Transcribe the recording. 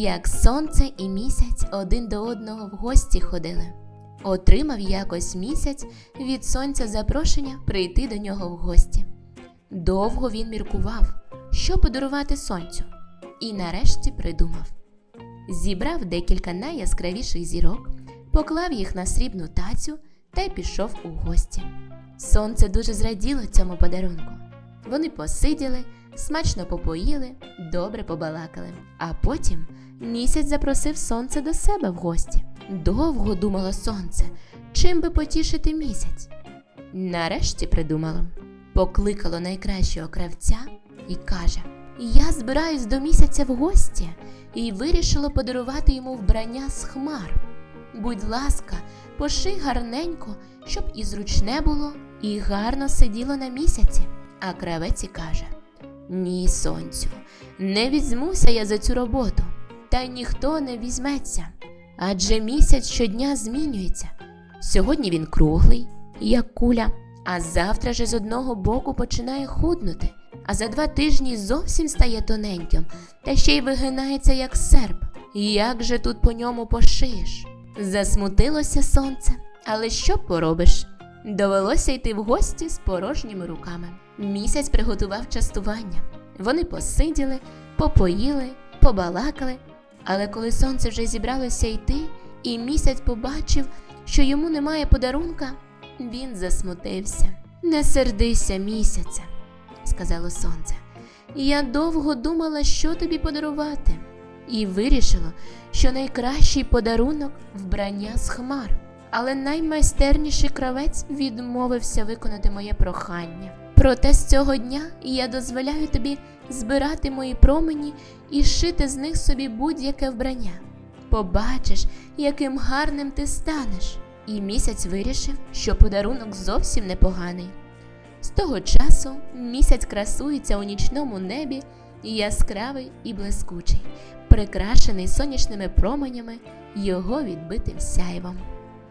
як сонце і місяць один до одного в гості ходили. Отримав якось місяць від сонця запрошення прийти до нього в гості. Довго він міркував, що подарувати сонцю, і нарешті придумав. Зібрав декілька найяскравіших зірок, поклав їх на срібну тацю та й пішов у гості. Сонце дуже зраділо цьому подарунку. Вони посиділи, смачно попоїли, добре побалакали. А потім місяць запросив сонце до себе в гості. Довго думало сонце, чим би потішити місяць. Нарешті придумало. Покликало найкращого кравця і каже: Я збираюсь до місяця в гості і вирішило подарувати йому вбрання з хмар. Будь ласка, поший гарненько, щоб і зручне було, і гарно сиділо на місяці. А кравець і каже: Ні, сонцю, не візьмуся я за цю роботу, та й ніхто не візьметься. Адже місяць щодня змінюється. Сьогодні він круглий, як куля, а завтра же з одного боку починає худнути, а за два тижні зовсім стає тоненьким, та ще й вигинається, як серп. Як же тут по ньому пошиєш? Засмутилося сонце, але що поробиш? Довелося йти в гості з порожніми руками. Місяць приготував частування. Вони посиділи, попоїли, побалакали. Але коли сонце вже зібралося йти, і місяць побачив, що йому немає подарунка, він засмутився. Не сердися місяця, сказало сонце. Я довго думала, що тобі подарувати, і вирішила, що найкращий подарунок вбрання з хмар. Але наймайстерніший кравець відмовився виконати моє прохання. Проте з цього дня я дозволяю тобі збирати мої промені і шити з них собі будь-яке вбрання. Побачиш, яким гарним ти станеш. І місяць вирішив, що подарунок зовсім непоганий. З того часу місяць красується у нічному небі, яскравий і блискучий, прикрашений сонячними променями його відбитим сяйвом.